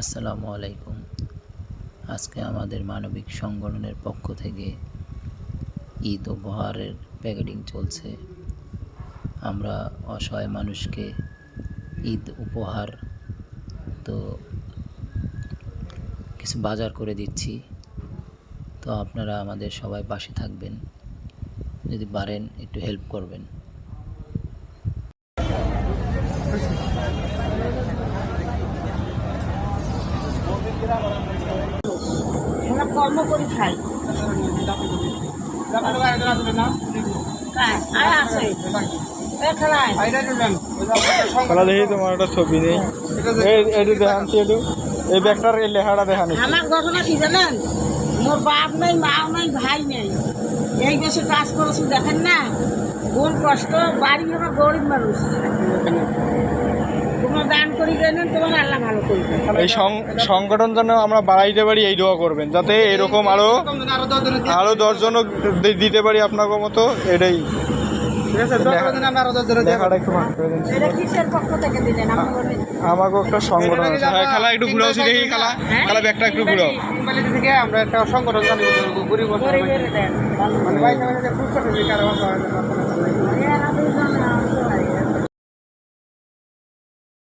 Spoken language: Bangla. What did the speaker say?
আসসালামু আলাইকুম। আজকে আমাদের মানবিক সংগঠনের পক্ষ থেকে ঈদ উপহারের প্যাকেটিং চলছে। আমরা অসহায় মানুষকে ঈদ উপহার তো কিছু বাজার করে দিচ্ছি। তো আপনারা আমাদের সবাই পাশে থাকবেন। যদি পারেন একটু হেল্প করবেন। আমরা কর্ম করে খাই খেলা দেখি তোমার একটা ছবি নেই। এটি দেখানছি একটু এই ব্যাগটার এই লেখাটা দেখানি আমার ঘটনা কি জানেন? মোর বাপ নেই মাও নেই ভাই নেই। এই দেশে কাজ করেছি দেখেন না? কোন কষ্ট বাড়ি আমার গরিব মানুষ তোমরা দান তোমার আল্লাহ ভালো করবে এই সং- সংগঠন যেন আমরা বাড়াইতে পারি এই দোয়া করবেন। যাতে এরকম আরও আরও দশজন দিতে পারি আপনাকে মতো এটাই। একটু ভাগ করে দিন। এটা কিসের পক্ষ থেকে দিলেন? আমি বলেন আমাকে একটা সংগঠন আছে। হ্যাঁ খেলা একটু ঘুরাও দেখি খেলা খেলা ব্যাগটা একটু ঘুরাও। থেকে আমরা একটা সংগঠন মানে